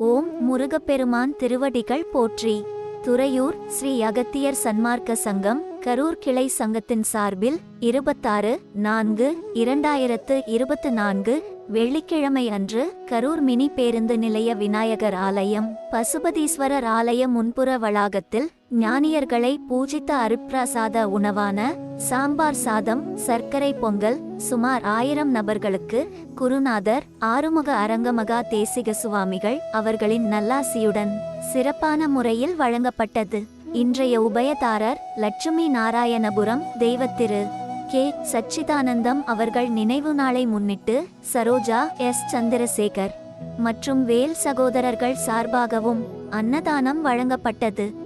ஓம் முருகப்பெருமான் திருவடிகள் போற்றி. துறையூர் ஸ்ரீ அகத்தியர் சன்மார்க்க சங்கம் கரூர் கிளை சங்கத்தின் சார்பில் இருபத்தாறு நான்கு இரண்டாயிரத்து இருபத்து நான்கு வெள்ளிக்கிழமை அன்று கரூர் மினி பேருந்து நிலைய விநாயகர் ஆலயம் பசுபதீஸ்வரர் ஆலய முன்புற வளாகத்தில் ஞானியர்களை பூஜித்த அருட்பிரசாத உணவான சாம்பார் சாதம் சர்க்கரை பொங்கல் சுமார் ஆயிரம் நபர்களுக்கு குருநாதர் ஆறுமுக அரங்கமகா தேசிக சுவாமிகள் அவர்களின் நல்லாசியுடன் சிறப்பான முறையில் வழங்கப்பட்டது. இன்றைய உபயதாரர் லட்சுமி நாராயணபுரம் தெய்வத்திரு கே. சச்சிதானந்தம் அவர்கள் நினைவு நாளை முன்னிட்டு சரோஜா எஸ். சந்திரசேகர் மற்றும் வேல் சகோதரர்கள் சார்பாகவும் அன்னதானம் வழங்கப்பட்டது.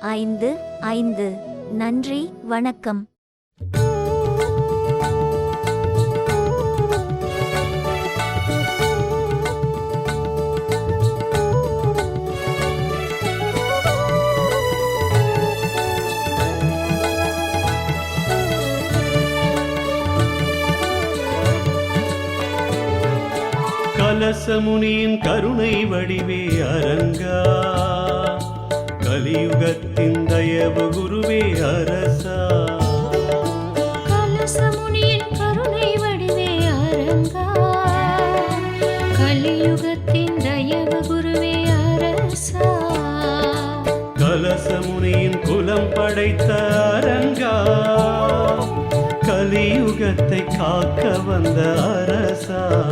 ஐந்து ஐந்து. நன்றி வணக்கம். கலசமுனியின் கருணை வடிவே அரங்கா. கலியுகத்தின் தயவு குருவே அரசா. கலசமுனியின் கருணை வடிவே அரங்கா. கலியுகத்தின் தயவு குருவே அரசா. கலசமுனியின் குலம் படைத்த அரங்கா. கலியுகத்தை காக்க வந்த அரசா.